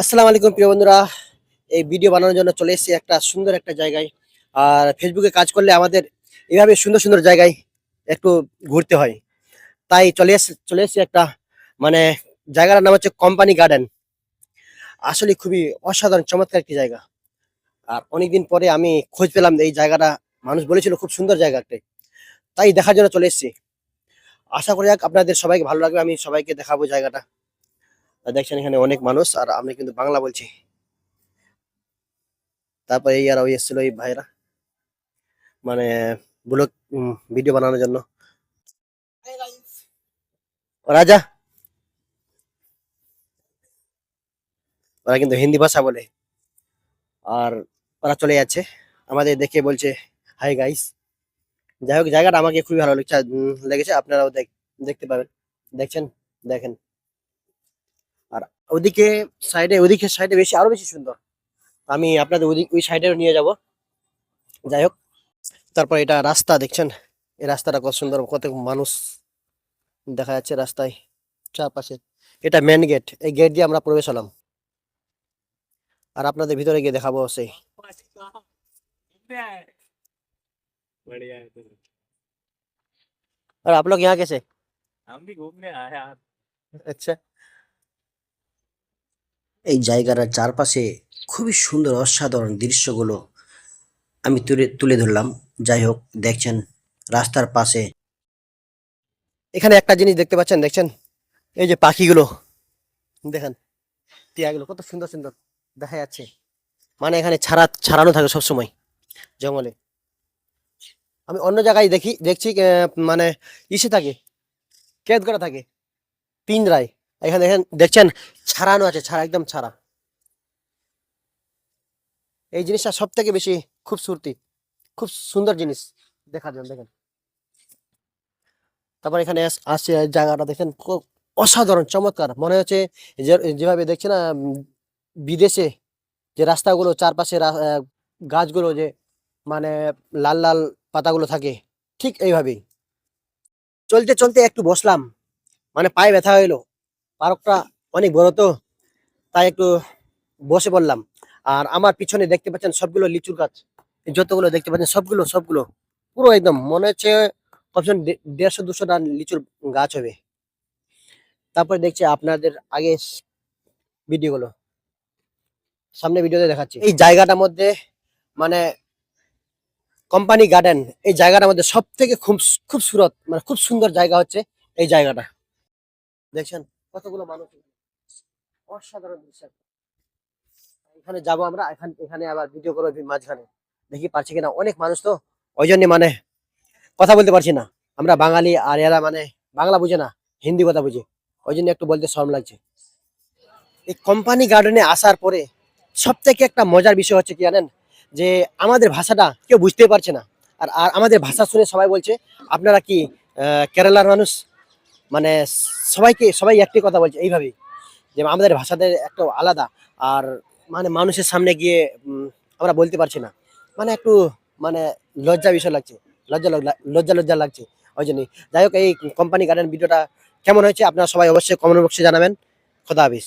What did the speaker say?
আসসালামু আলাইকুম, প্রিয় বন্ধুরা। এই ভিডিও বানানোর জন্য চলে এসেছি একটা সুন্দর একটা জায়গায়। আর ফেসবুকে কাজ করলে আমাদের এভাবে সুন্দর সুন্দর জায়গায় একটু ঘুরতে হয়। তাই চলে এসে, চলে এসেছি একটা মানে জায়গাটার নাম হচ্ছে কোম্পানি গার্ডেন আসলে খুবই অসাধারণ, চমৎকার একটি জায়গা। আর অনেকদিন পরে আমি খোঁজ পেলাম এই জায়গাটা, মানুষ বলেছিল খুব সুন্দর জায়গা একটা। তাই দেখার জন্য চলে এসেছি। আশা করি আপনাদের সবাইকে ভালো লাগবে, আমি সবাইকে দেখাবো জায়গাটা। দেখছেন এখানে অনেক মানুষ, আর আমি কিন্তু বাংলা বলছি। তারপরে এই আর ওই এসেছিল, এই ভাইরা মানে ব্লগ ভিডিও বানানোর জন্য। রাজা! ওরা কিন্তু হিন্দি ভাষা বলে। আর ওরা চলে যাচ্ছে। আমাদের দেখে বলছে হাই গাইস যাই হোক, জায়গাটা আমাকে খুবই ভালো লেগেছে লেগেছে। আপনারাও দেখ- দেখতে পাবেন। দেখছেন? দেখেন। আর ওদিকে সাইডে ওদিকে সাইডে বেশি আরো বেশি সুন্দর আমি আপনাদের ওদিক ওই সাইডেও নিয়ে যাব যাই হোক তারপর এটা রাস্তা দেখছেন এই রাস্তাটা কত সুন্দর কত মানুষ দেখা যাচ্ছে রাস্তায় চারপাশে এটা মেন গেট এই গেট দিয়ে আমরা প্রবেশ হলাম আর আপনাদের ভিতরে গিয়ে দেখাবো সেই बढ़िया है तो আর आप लोग यहाँ कैसे हम भी घूमने आए यार আচ্ছা এই জায়গাটার চারপাশে খুবই সুন্দর অসাধারণ দৃশ্যগুলো আমি তুলে তুলে ধরলাম। যাই হোক, দেখছেন রাস্তার পাশে। এখানে একটা জিনিস দেখতে পাচ্ছেন, দেখছেন? এই যে পাখিগুলো, দেখেন, টিয়াগুলো কত সুন্দর সুন্দর দেখা যাচ্ছে। মানে এখানে ছাড়া, ছাড়ানো থাকে সবসময় জঙ্গলে। আমি অন্য জায়গায় দেখি, দেখছি মানে ইসে থাকে কেদ করা থাকে পিঞ্জরায় এখানে দেখেন, দেখছেন? ছাড়ানো আছে, ছাড়া, একদম ছাড়া। এই জিনিসটা সব থেকে বেশি খুবসুরতি খুব সুন্দর জিনিস দেখার জন্য, দেখেন। তারপর এখানে আস- আসছে জায়গাটা, দেখেন, খুব অসাধারণ, চমৎকার। মনে হচ্ছে যেভাবে দেখছে না বিদেশে যে রাস্তাগুলো, চারপাশে গাছগুলো যে মানে লাল লাল পাতাগুলো থাকে, ঠিক এইভাবেই। চলতে চলতে একটু বসলাম মানে পায়ে ব্যথা হইল। পার্কটা অনেক বড় তো, তাই একটু বসে পড়লাম আর আমার পিছনে দেখতে পাচ্ছেন সবগুলো লিচুর গাছ। যতগুলো দেখতে পাচ্ছেন সবগুলো সবগুলো। পুরো একদম মনে হচ্ছে কমসে কম দেড়শো দুশো টান লিচুর গাছ হবে। তারপরে দেখছি আপনাদের আগে ভিডিওগুলো। সামনে ভিডিওতে দেখাচ্ছি। এই জায়গাটার মধ্যে মানে কোম্পানি গার্ডেন, এই জায়গাটার মধ্যে সব থেকে খুব খুব সুরত মানে খুব সুন্দর জায়গা হচ্ছে এই জায়গাটা। দেখছেন? কতগুলো মানুষ। অসাধারণ দৃশ্য। এখানে যাব আমরা, এখান এখানে আবার ভিডিও করব মাঝখানে। দেখি পারছি কিনা? অনেক মানুষ তো, ওই জন্য মানে কথা বলতে পারছি না। আমরা বাঙালি আর এরা মানে বাংলা বুঝে না, হিন্দি কথা বুঝে। ওই জন্য একটু বলতে শরম লাগছে। এই কোম্পানি গার্ডেনে আসার পরে সব থেকে একটা মজার বিষয় হচ্ছে কি জানেন? যে আমাদের ভাষাটা কেউ বুঝতে পারছে না। আর আর আমাদের ভাষা শুনে সবাই বলছে, আপনারা কি কেরালার মানুষ? মানে সবাইকে, সবাই একটি কথা বলছে এইভাবেই, যে আমাদের ভাষাতে একটু আলাদা আর মানে মানুষের সামনে গিয়ে আমরা বলতে পারছি না। মানে একটু মানে লজ্জা বিষয় লাগছে, লজ্জা লজ্জা লজ্জা লাগছে, ওই জন্যই। যাই হোক, এই কোম্পানি গার্ডেন ভিডিওটা কেমন হয়েছে আপনারা সবাই অবশ্যই কমেন্ট বক্সে জানাবেন। খোদা হাফিজ।